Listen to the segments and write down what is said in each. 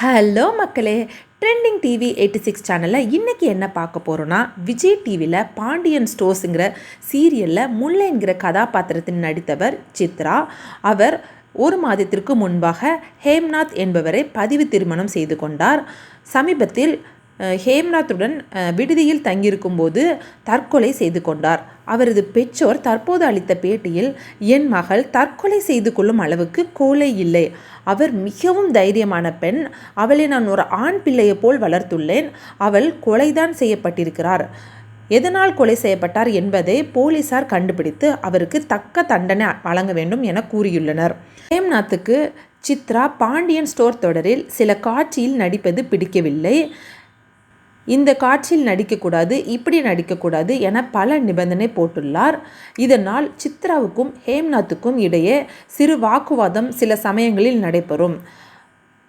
Hello மக்களே trending TV eighty six சேனலில் இன்றைக்கி என்ன பார்க்க போகிறோன்னா விஜய் டிவியில் பாண்டியன் ஸ்டோர்ஸுங்கிற சீரியலில் முல்லைங்கிற கதாபாத்திரத்தில் நடித்தவர் சித்ரா. அவர் ஒரு மாதத்திற்கு முன்பாக ஹேம்நாத் என்பவரை பதிவு திருமணம் செய்து கொண்டார். சமீபத்தில் ஹேம்நாத்துடன் விடுதியில் தங்கியிருக்கும்போது தற்கொலை செய்து கொண்டார். அவரது பெற்றோர் தற்போது அளித்த பேட்டியில் என் மகள் தற்கொலை செய்து கொள்ளும் அளவுக்கு கோலை இல்லை. அவர் மிகவும் தைரியமான பெண். அவளை நான் ஒரு ஆண் பிள்ளையைப் போல் வளர்த்துள்ளேன். அவள் கொலைதான் செய்யப்பட்டிருக்கிறார். எதனால் கொலை செய்யப்பட்டார் என்பதை போலீசார் கண்டுபிடித்து அவருக்கு தக்க தண்டனை வழங்க வேண்டும் என கூறியுள்ளனர். ஹேம்நாத்துக்கு சித்ரா பாண்டியன் ஸ்டோர் தொடரில் சில காட்சியில் நடிப்பது பிடிக்கவில்லை. இந்த காட்சியில் நடிக்கக்கூடாது இப்படி நடிக்கக்கூடாது என பல நிபந்தனை போட்டுள்ளார். இதனால் சித்ராவுக்கும் ஹேம்நாத்துக்கும் இடையே சிறு வாக்குவாதம் சில சமயங்களில் நடைபெறும்.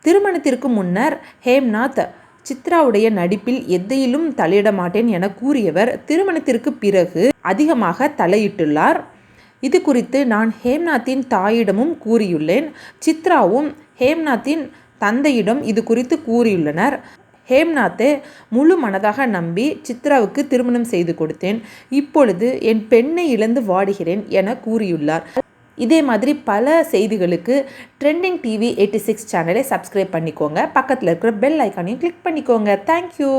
திருமணத்திற்கு முன்னர் ஹேம்நாத் சித்ராவுடைய நடிப்பில் எதையிலும் தலையிட மாட்டேன் என கூறியவர் திருமணத்திற்கு பிறகு அதிகமாக தலையிட்டுள்ளார். இது குறித்து நான் ஹேம்நாத்தின் தாயிடமும் கூறியுள்ளேன். சித்ராவும் ஹேம்நாத்தின் தந்தையிடம் இது குறித்து கூறியுள்ளனர். ஹேம்நாத்தை முழு மனதாக நம்பி சித்ராவுக்கு திருமணம் செய்து கொடுத்தேன். இப்பொழுது என் பெண்ணை இழந்து வாடுகிறேன் என கூறியுள்ளார். இதே மாதிரி பல செய்திகளுக்கு ட்ரெண்டிங் டிவி எயிட்டி சிக்ஸ் சேனலை சப்ஸ்கிரைப் பண்ணிக்கோங்க. பக்கத்தில் இருக்கிற பெல் ஐக்கானையும் கிளிக் பண்ணிக்கோங்க. தேங்க்யூ